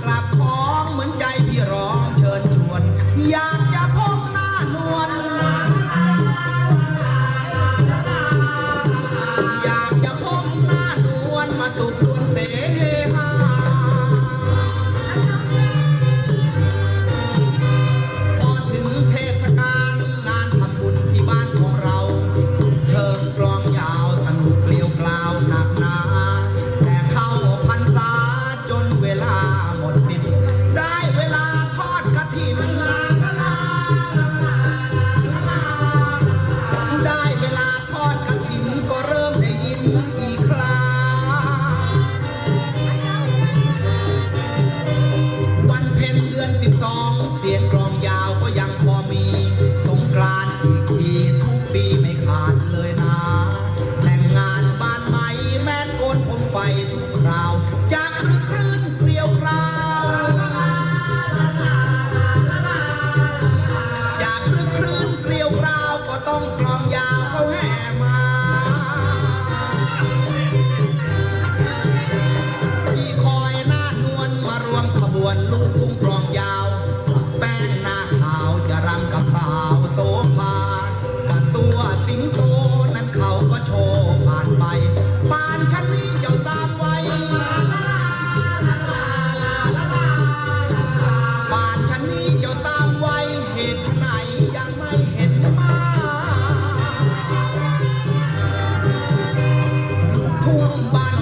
clap. ไฟทุกคราวจาก 通版